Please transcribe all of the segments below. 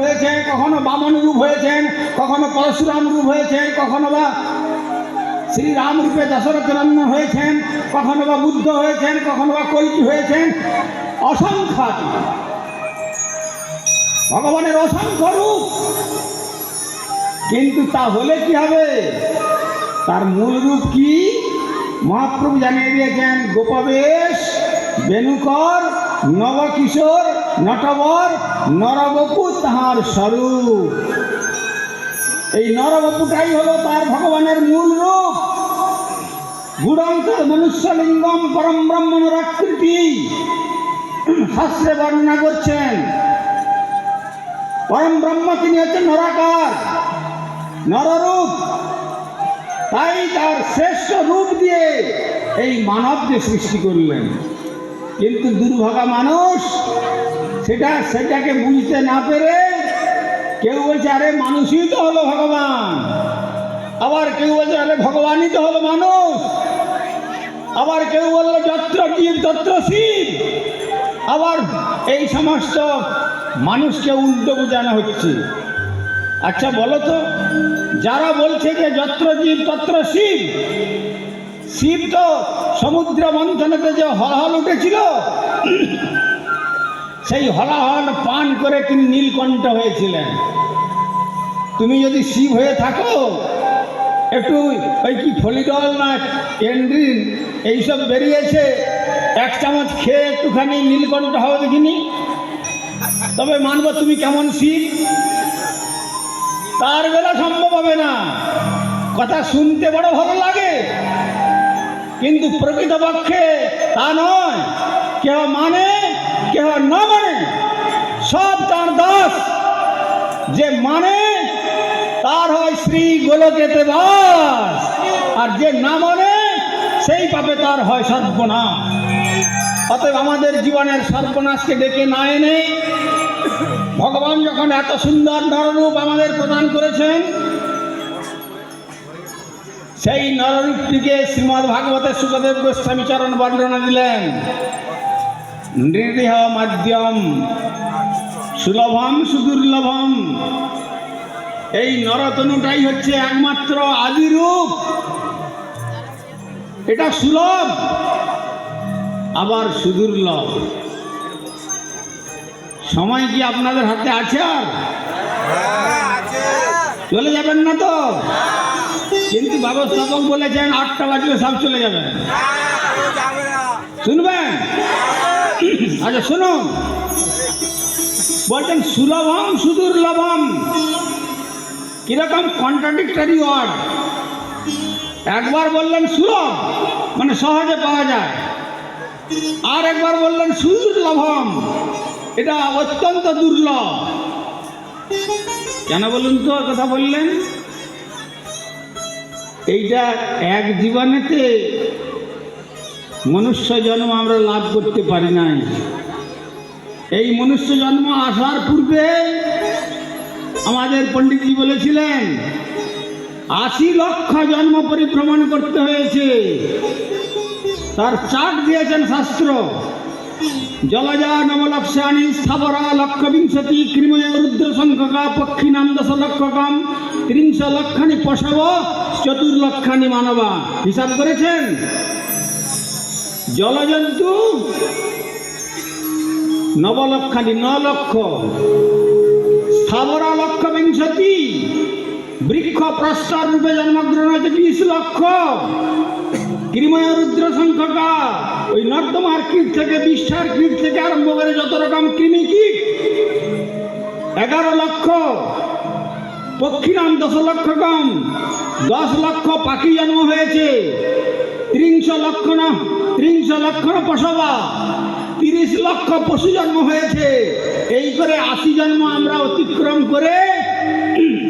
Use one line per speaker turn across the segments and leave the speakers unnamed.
হয়েছেন, কখনো বামন রূপ হয়েছেন, কখনো পরশুরাম রূপ হয়েছেন, কখনো বা শ্রীরাম রূপে দশরথ নন্দন হয়েছেন, কখনো বা বুদ্ধ হয়েছেন, কখনো বা কলকি হয়েছেন, অসংখ্য ভগবানের অসংখ্য রূপ। কিন্তু তা হলে কি হবে? তার মূল রূপ কি? মহাপ্রভু জানিয়ে দিয়েছেন, গোপবেশ বেনুকর নবকিশোর নটবর নরবপু তাহার স্বরূপ। এই নরবপুটাই হলো তার ভগবানের মূল রূপ। গুড়ান্তর মনুষ্যলিঙ্গম পরম ব্রহ্মণের আকৃতি শাস্ত্রে বর্ণনা করছেন, পরম ব্রহ্ম তিনি হচ্ছেন নরাকার, নররূপ। তাই তার শ্রেষ্ঠ রূপ দিয়ে এই মানবকে সৃষ্টি করলেন। কিন্তু দুর্ভাগা মানুষ সেটা সেটাকে বুঝতে না পেরে কেউ বলছে, আরে মানুষই তো হলো ভগবান। আবার কেউ বলছে, আরে ভগবানই তো হলো মানুষ। আবার কেউ বলল, যত্র জীব, তত্র শিব। আবার এই সমস্ত মানুষকে উল্টো বোঝানো হচ্ছে। আচ্ছা বলো তো, যারা বলছে যে যত্র জীব, তত্র শিব শিব তো সমুদ্র মন্থনেতে যে হলহল উঠেছিল সেই হলাহল পান করে তিনি নীলকণ্ঠ হয়েছিলেন। তুমি যদি শিব হয়ে থাকো, একটু ওই কি ফলিডল না এন্ড্রিন এইসব বেরিয়েছে, এক চামচ খেয়ে একটুখানি নীলকণ্ঠ হবে দেখিনি। তবে মানব, তুমি কেমন শিব? তার বেলা সম্ভব হবে না। কথা শুনতে বড় ভালো লাগে। কিন্তু প্রকৃতপক্ষে তা নয়। কেউ মানে কেহ না মানে সব তার দাস। যে মানে তার হয় শ্রী গোলকেতে বাস। আর যে না মানে সেই পাপে তার হয় সর্বনাশ। অতএব আমাদের জীবনের সর্বনাশকে ডেকে না এনে, ভগবান যখন এত সুন্দর নররূপ আমাদের প্রদান করেছেন, সেই নররূপটিকে শ্রীমৎ ভাগবতের সুখদেব গোস্বামী চরণ বর্ণনা দিলেন। নৃদেহ মাধ্যম। সুলভম সুদুর্লভম। এই নরতনুটাই হচ্ছে একমাত্র আদি রূপ এটা সুলভ আবার সুদুর্লভ। সময় কি আপনাদের হাতে আছে আর? চলে যাবেন না তো? কিন্তু ব্যবস্থাপক বলেছেন আটটা বাজলে সব চলে যাবেন শুনবেন? আচ্ছা শুনুন। বলছেন, সুলভম সুদুর্লভম। কীরকম কন্ট্রাডিক্টরি ওয়ার্ড একবার বললেন সুলভ মানে সহজে পাওয়া যায়। আর একবার বললেন সুদুর্লভম, এটা অত্যন্ত দুর্লভ। কেন বলুন তো কথা বললেন? এইটা এক জীবনেতে মনুষ্য জন্ম আমরা লাভ করতে পারি নাই। এই মনুষ্য জন্ম আসার পূর্বে আমাদের পণ্ডিতজি বলেছিলেন, আশি লক্ষ জন্ম পরিভ্রমণ করতে হয়েছে। তার চার্ট দিয়েছেন শাস্ত্র, জলজা নবলক্ষানি স্থাবরা লক্ষ বিংশতি কৃময় রুদ্র সংখ্যকা পক্ষী নাম দশ লক্ষ লক্ষকম ত্রিংশ লক্ষানি পশব চতুর্লক্ষানি মানবা। হিসাব করেছেন? জলজন্তু। নবলক্ষানি ন লক্ষ স্থাবরা লক্ষ বিংশতি বৃক্ষ প্রস্তর রূপে জন্মগ্রহণ হয়েছে বিশ লক্ষ। কৃময় রুদ্র সংখ্যকা ওই নর্দমার কীট থেকে বিষ্ঠার কীট থেকে আরম্ভ করে যত রকম কৃমি কীট। এগারো লক্ষ। পক্ষীরাম দশ লক্ষ কম। দশ লক্ষ পাখি জন্ম হয়েছে। ত্রিংশ লক্ষ না। ত্রিংশ লক্ষ পশবা তিরিশ লক্ষ পশু জন্ম হয়েছে। এই করে আশি জন্ম আমরা অতিক্রম করে,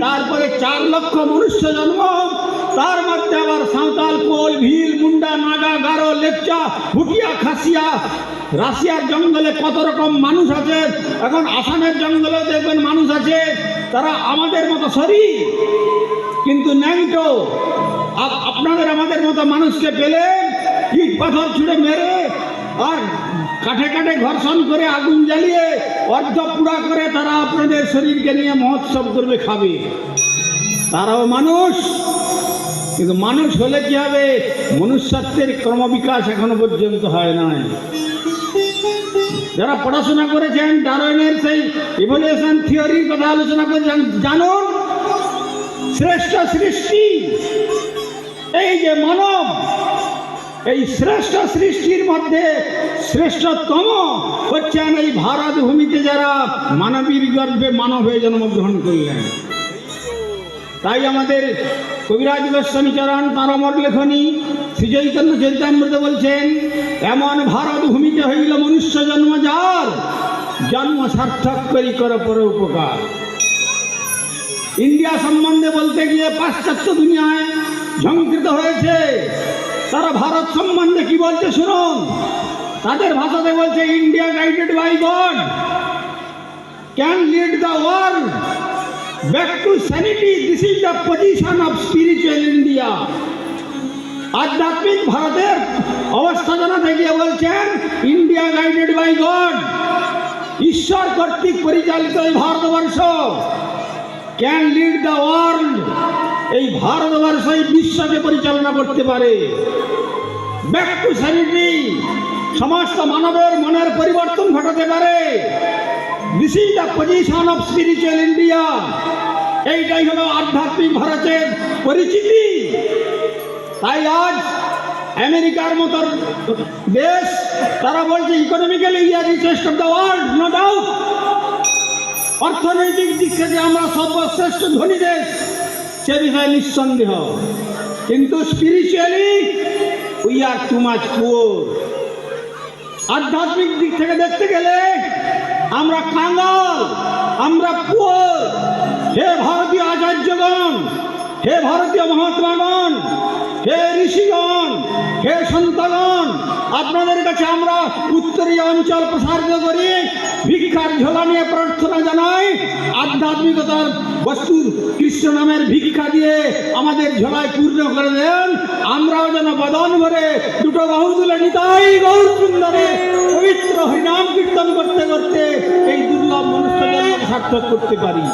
তারপরে চার লক্ষ মনুষ্য জন্ম, তার মধ্যে আবার সাঁওতাল কোল ভিল, মুন্ডা, নাগা, গারো, লেপচা, ভুটিয়া, খাসিয়া। রাশিয়ার জঙ্গলে কত রকম মানুষ আছে? এখন আসামের জঙ্গলে দেখবেন মানুষ আছে, তারা আমাদের মতো শরীর কিন্তু ন্যাংটো আপ- আপনাদের আমাদের মতো মানুষকে পেলে ইট পাথর ছুঁড়ে মেরে আর কাঠে কাঠে ঘর্ষণ করে আগুন জ্বালিয়ে অর্ধ পুড়া করে তারা আপনাদের শরীরকে নিয়ে মহোৎসব করবে, খাবে। তারাও মানুষ। কিন্তু মানুষ হলে কি হবে? মনুষ্যত্বের ক্রমবিকাশ এখনও পর্যন্ত হয় নাই। যারা পড়াশোনা করেছেন ডারওয়েনের সেই ইভলিউশন থিওরির কথা আলোচনা করেছেন, জানুন, শ্রেষ্ঠ সৃষ্টি। এই যে মানব এই শ্রেষ্ঠ সৃষ্টির মধ্যে শ্রেষ্ঠতম হচ্ছেন এই ভারত ভূমিতে যারা মানবীর গর্ভে মানব হয়ে জন্মগ্রহণ করলেন। তাই আমাদের কবিরাজ গোস্বামী চরণ তার অমর লেখনী শ্রী চৈতন্য বলছেন, এমন ভারত ভূমিতে হইল মনুষ্য জন্ম যার, জন্ম সার্থক করি কর পর উপকার। ইন্ডিয়া সম্বন্ধে বলতে গিয়ে পাশ্চাত্য দুনিয়ায় ঝঙ্কৃত হয়েছে। তারা ভারত সম্বন্ধে কি বলছে শুনুন। তাদের ভাষাতে বলছে India guided by God can lead the world back to sanity this is the position of spiritual India আধ্যাত্মিক ভারতের অবস্থা জানা থেকে বলছেন ইন্ডিয়া গাইডেড বাই গড ঈশ্বর কর্তৃক পরিচালিত ভারতবর্ষ ক্যান লিড দ্য ওয়ার্ল্ড এই ভারতবর্ষ এই বিশ্বকে পরিচালনা করতে পারে। ব্যাক টু স্যানিটি সমস্ত মানবের মনের পরিবর্তন ঘটাতে পারে। This is the position of spiritual India এইটাই হলো আধ্যাত্মিক ভারতের পরিচিতি। তাই আজ আমেরিকার মতো দেশ, তারা বলছে economically we're richest of the world no doubt অর্থনৈতিক দিক থেকে আমরা সর্বশ্রেষ্ঠ ধনী দেশ। সে বিষয়ে নিঃসন্দেহ। কিন্তু spiritually we are too much poor আধ্যাত্মিক দিক থেকে দেখতে গেলে, আমরা কাঙ্গাল আমরা পুয়ার হে ভারতীয় আচার্যগণ, হে ভারতীয় মহাত্মাগণ, হে ঋষিগণ, হে সন্তগণ আপনাদের কাছে আমরা উত্তরীয় অঞ্চল প্রসারিত করি। ভিক্ষার ঝোলা নিয়ে প্রার্থনা জানাই। আধ্যাত্মিকতার বস্তু কৃষ্ণ নামের ভিক্ষা দিয়ে আমাদের ঝোলায় পূর্ণ করে দেন। আমরাও যেন বদন ভরে দুটো বাহু তুলে নিতাই গৌর সুন্দরে, পবিত্র হরিনাম কীর্তন করতে করতে এই দুর্লভ মনুষ্য সার্থক করতে পারি।